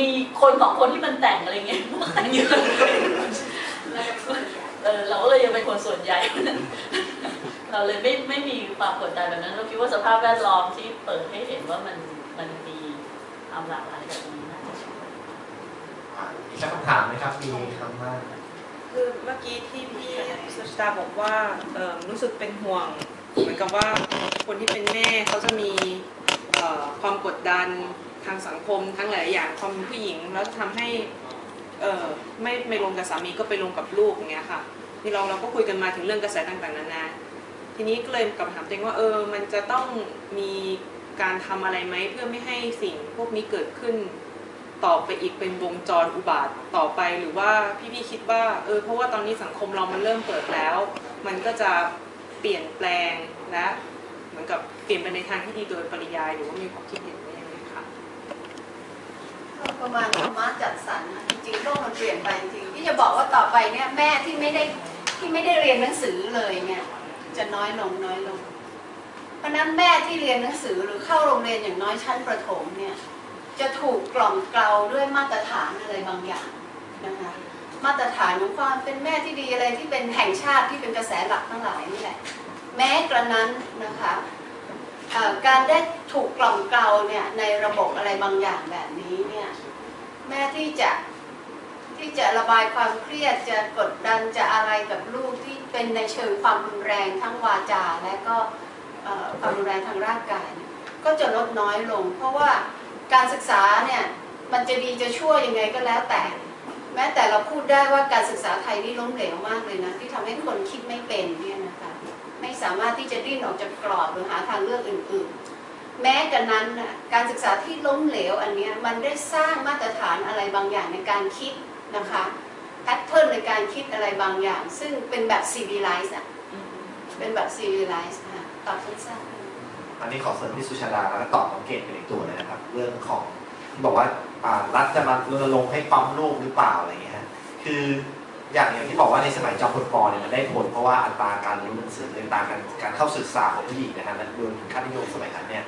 มีคนสองคนที่มันแต่งอะไรเงี้ยแต่งเยอะเออเราก็เลยยังเป็นคนส่วนใหญ่ เราเลยไม่ไม่มีความกดดันแบบนั้นเราคิดว่าสภาพแวดล้อมที่เปิดให้เห็นว่ามันมันมีความหลากหลายแบบนี้น่าจะช่วยอะอีกคำถามไหมครับมีคำว่าคือเมื่อกี้ที่พี่สุชตาบอกว่ารู้สึกเป็นห่วงเหมือนกับว่าคนที่เป็นแม่เขาจะมี ความกดดันทางสังคมทั้งหลายอย่างความเป็นผู้หญิงแล้วทำให้เออไม่ไม่ลงกับสามีก็ไปลงกับลูกอย่างเงี้ยค่ะที่เราเราก็คุยกันมาถึงเรื่องกระแสต่างๆนานาทีนี้ก็เลยกลับถามตัวเองว่าเออมันจะต้องมีการทำอะไรไหมเพื่อไม่ให้สิ่งพวกนี้เกิดขึ้นต่อไปอีกเป็นวงจรอุบาทต่อไปหรือว่าพี่ๆคิดว่าเออเพราะว่าตอนนี้สังคมเรามันเริ่มเปิดแล้ว มันก็จะเปลี่ยนแปลงและ มือนกับเปลี่ยนไปในทางที่ดีโดยปริยายหรือว่ามีความคิดเห็นว่ายังไงคะประมาณธรรมะจัดสรรจริงๆโลกมันเปลี่ยนไปจริงที่จะบอกว่าต่อไปเนี่ยแม่ที่ไม่ได้ที่ไม่ได้เรียนหนังสือเลยเนี่ยจะน้อยลงน้อยลง เพราะฉะนั้นแม่ที่เรียนหนังสือหรือเข้าโรงเรียนอย่างน้อยชั้นประถมเนี่ยจะถูกกล่อมเกลาด้วยมาตรฐานอะไรบางอย่างนะคะมาตรฐานของความเป็นแม่ที่ดีอะไรที่เป็นแห่งชาติที่เป็นกระแสหลักทั้งหลายนี่แหละ แม้กระนั้นนะคะการได้ถูกกล่อมเกลาเนี่ยในระบบอะไรบางอย่างแบบนี้เนี่ยแม่ที่จะที่จะระบายความเครียดจะกดดันจะอะไรกับลูกที่เป็นในเชิงความรุนแรงทั้งวาจาและก็ความรุนแรงทางร่างกาย ก็จะลดน้อยลง เพราะว่าการศึกษาเนี่ยมันจะดีจะชั่วยังไงก็แล้วแต่ แม้แต่เราพูดได้ว่าการศึกษาไทยนี่ล้มเหลวมากเลยนะที่ทำให้คนคิดไม่เป็นเนี่ย สามารถที่จะดิ้นออกจากกรอบหรือหาทางเลือกอื่น ๆ แม้กันนั้นน่ะการศึกษาที่ล้มเหลวอันเนี้ยมันได้สร้างมาตรฐานอะไรบางอย่างในการคิดนะคะแพทเทิร์นในการคิดอะไรบางอย่าง ซึ่งเป็นแบบ civilize อะเป็นแบบ civilize ค่ะตอบสั้นๆอันนี้ขอเสริมพี่สุชาดาแล้วก็ตอบน้องเกดเป็นอีกตัวเลยนะครับ เรื่องของที่บอกว่าอ่ารัฐจะมารณรงค์ให้ปั๊มลูกหรือเปล่าอะไรอย่างเงี้ยฮะคือ อย่างอย่างที่บอกว่าในสมัยจอมพลปอเนี่ยมันได้ผลเพราะว่าอัตราการเรียนหนังสืออัตราการการเข้าศึกษาของผู้หญิงนะฮะและรวมถึงค่านิยมสมัยนั้นเนี่ย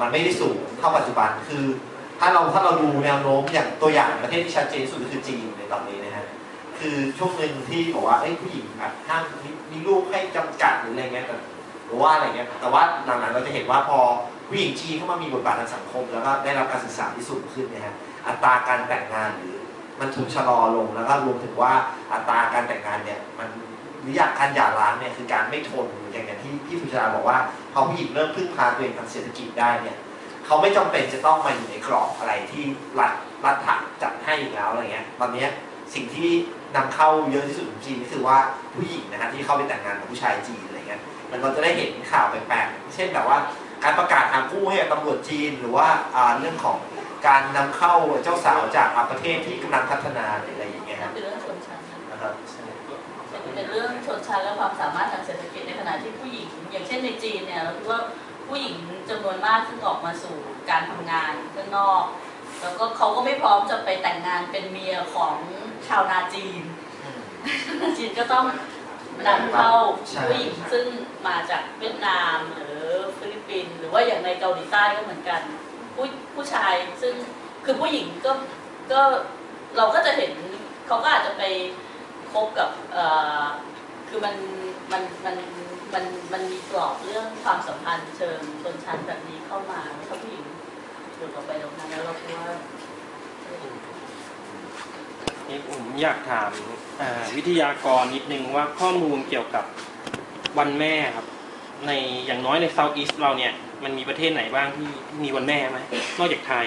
มันไม่ได้สูงเท่าปัจจุบันคือ ถ้าเราถ้าเราดูแนวโน้มอย่างตัวอย่างประเทศที่ชัดเจนที่สุดก็คือจีนในตอนนี้นะฮะคือช่วงหนึ่งที่บอกว่าเอ้ยผู้หญิงอะห้ามมีมีลูกให้จำกัดหรืออะไรเงี้ยแต่หรือว่าอะไรเงี้ยแต่ว่าหลังๆเราจะเห็นว่าพอผู้หญิงจีนเข้ามามีบทบาททางสังคม แล้วก็ได้รับการศึกษาที่สูงขึ้นนี่ยฮะอัตราการแต่งงานหรือ มันถูกชะลอลงแล้วก็รวมถึงว่าอัตราการแต่งงานเนี่ยมันหรืออยากการหย่าร้างเนี่ยคือการไม่ทนอย่างอย่างที่พี่สุชาบอกว่าพอผู้หญิงเริ่มพึ่งพาตัวเองทางเศรษฐกิจได้เนี่ยเขาไม่จำเป็นจะต้องมาอยู่ในกรอบอะไรที่รัฐรัฐจัดให้อีกแล้วอะไรเงี้ยตอนเนี้ยสิ่งที่นำเข้าเยอะที่สุดของจีนก็คือว่าผู้หญิงนะฮะที่เข้าไปแต่งงานกับผู้ชายจีนอะไรเงี้ยมันเราจะได้เห็นข่าวแปลกๆเช่นแบบว่าการประกาศหาคู่ให้กับตำรวจจีน หรือว่าอ่าเรื่องของ การนำเข้าเจ้าสาวจากอ่าประเทศที่กำลังพัฒนาหรืออะไรอย่างเงี้ยนั่ฮะนเป็นเรื่องชนชั้นนะนะครับใช่เป็นเรื่องชนชั้นและความสามารถทางเศรษฐกิจในขณะที่ผู้หญิง อย่างเช่นในจีนเนี่ยเราคิดว่าผู้หญิงจำนวนมากซึ่งออกมาสู่การทำงานข้างนอก แล้วก็เขาก็ไม่พร้อมจะไปแต่งงานเป็นเมียของชาวนาจีนอืมจีนก็ต้องนำเข้าใช่ผู้หญิงซึ่งมาจากเวียดนามหรือฟิลิปปินส์หรือว่าอย่างในเกาหลีใต้ก็เหมือนกัน ผู้ผู้ชายซึ่งคือผู้หญิงก็ก็เราก็จะเห็นเขาก็อาจจะไปคบกับเอ่อคือมันมันมันมันมันมีกรอบเรื่องความสัมพันธ์เชิงชนชั้นแบบนี้เข้ามาถ้าผู้หญิงหลุดออกไปตรงนั้นแล้วเราคิดว่านี่ผมอยากถามวิทยากรนิดนึงว่าข้อมูลเกี่ยวกับวันแม่ครับ ในอย่างน้อยในเซาท์อีสเราเนี่ย มันมีประเทศไหนบ้างที่ที่มีวันแม่ไหมนอกจากไทย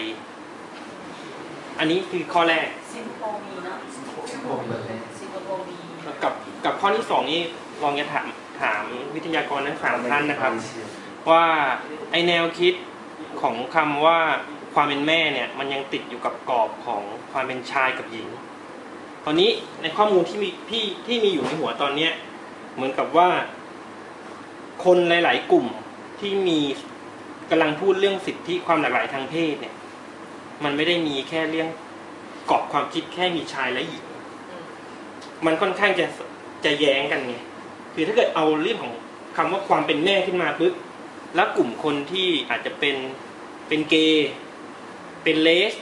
อันนี้คือข้อแรกสิงคโปร์มีเนาะผมเหมือนเลยสิงคโปร์มีกับกับข้อที่สองนี้ลองจะถามถามวิทยากรทั้งสามท่านนะครับ ว่าไอแนวคิดของคำว่าความเป็นแม่เนี่ย มันยังติดอยู่กับกรอบของความเป็นชายกับหญิงตอนนี้ในข้อมูลที่มีที่ที่มีอยู่ในหัวตอนเนี้ยเหมือนกับว่า คนหลาย ๆ กลุ่มที่มี กำลังพูดเรื่องสิทธิความหลากหลายทางเพศเนี่ย มันไม่ได้มีแค่เรื่องกรอบความคิดแค่มีชายและหญิงมันค่อนข้างจะจะแย้งกันไงคือถ้าเกิดเอาเรื่องของคำว่าความเป็นแม่ขึ้นมาปุ๊บแล้วกลุ่มคนที่อาจจะเป็นเป็นเกย์เป็นเลส